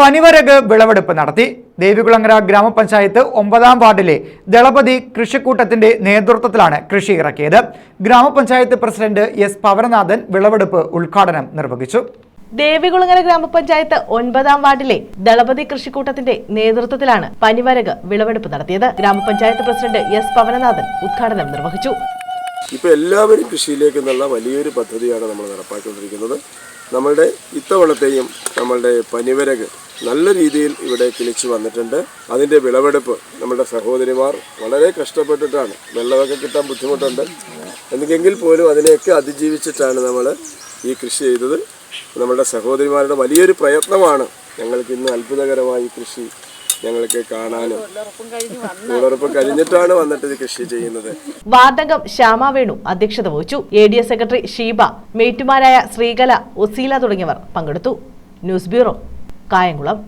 പനിവരക് വിളവെടുപ്പ് നടത്തി. ദേവികുളങ്ങര ഗ്രാമപഞ്ചായത്ത് ഒമ്പതാം വാർഡിലെ ദളപതി കൃഷിക്കൂട്ടത്തിന്റെ നേതൃത്വത്തിലാണ് കൃഷി ഇറക്കിയത്. ഗ്രാമപഞ്ചായത്ത് പ്രസിഡന്റ് എസ് പവനനാഥൻ വിളവെടുപ്പ് ഉദ്ഘാടനം നിർവഹിച്ചു. ദേവികുളങ്ങര ഗ്രാമപഞ്ചായത്ത് ഒൻപതാം വാർഡിലെ ദളപതി കൃഷിക്കൂട്ടത്തിന്റെ നേതൃത്വത്തിലാണ് പനിവരക് വിളവെടുപ്പ് നടത്തിയത്. ഗ്രാമപഞ്ചായത്ത് പ്രസിഡന്റ് എസ് പവനനാഥൻ ഉദ്ഘാടനം നിർവഹിച്ചു. ഇപ്പൊ എല്ലാവരും കൃഷിയിലേക്ക് നല്ല വലിയൊരു പദ്ധതിയാണ് നമ്മൾ നടപ്പാക്കിക്കൊണ്ടിരിക്കുന്നത്. നമ്മളുടെ ഇത്തവണത്തെയും നമ്മളുടെ പനിവരക് നല്ല രീതിയിൽ ഇവിടെ കിളിച്ചു വന്നിട്ടുണ്ട്. അതിന്റെ വിളവെടുപ്പ് നമ്മുടെ സഹോദരിമാർ വളരെ കഷ്ടപ്പെട്ടിട്ടാണ്. വെള്ളമൊക്കെ കിട്ടാൻ ബുദ്ധിമുട്ടുണ്ട്. എന്തെങ്കിൽ പോലും അതിനെയൊക്കെ അതിജീവിച്ചിട്ടാണ് നമ്മൾ ഈ കൃഷി ചെയ്തത്. നമ്മുടെ സഹോദരിമാരുടെ വലിയൊരു പ്രയത്നമാണ് ഞങ്ങൾക്ക് ഇന്ന് അത്ഭുതകരമായി കൃഷി ഞങ്ങൾക്ക് കാണാനും കഴിഞ്ഞിട്ടാണ് വന്നിട്ട് കൃഷി ചെയ്യുന്നത്. വാർഡംഗം ശ്യാമ അധ്യക്ഷത വഹിച്ചു. A D S secretary Sheeba മേറ്റുമാരായ Sreekala Oseela തുടങ്ങിയവർ പങ്കെടുത്തു. News bureau Kayamkulam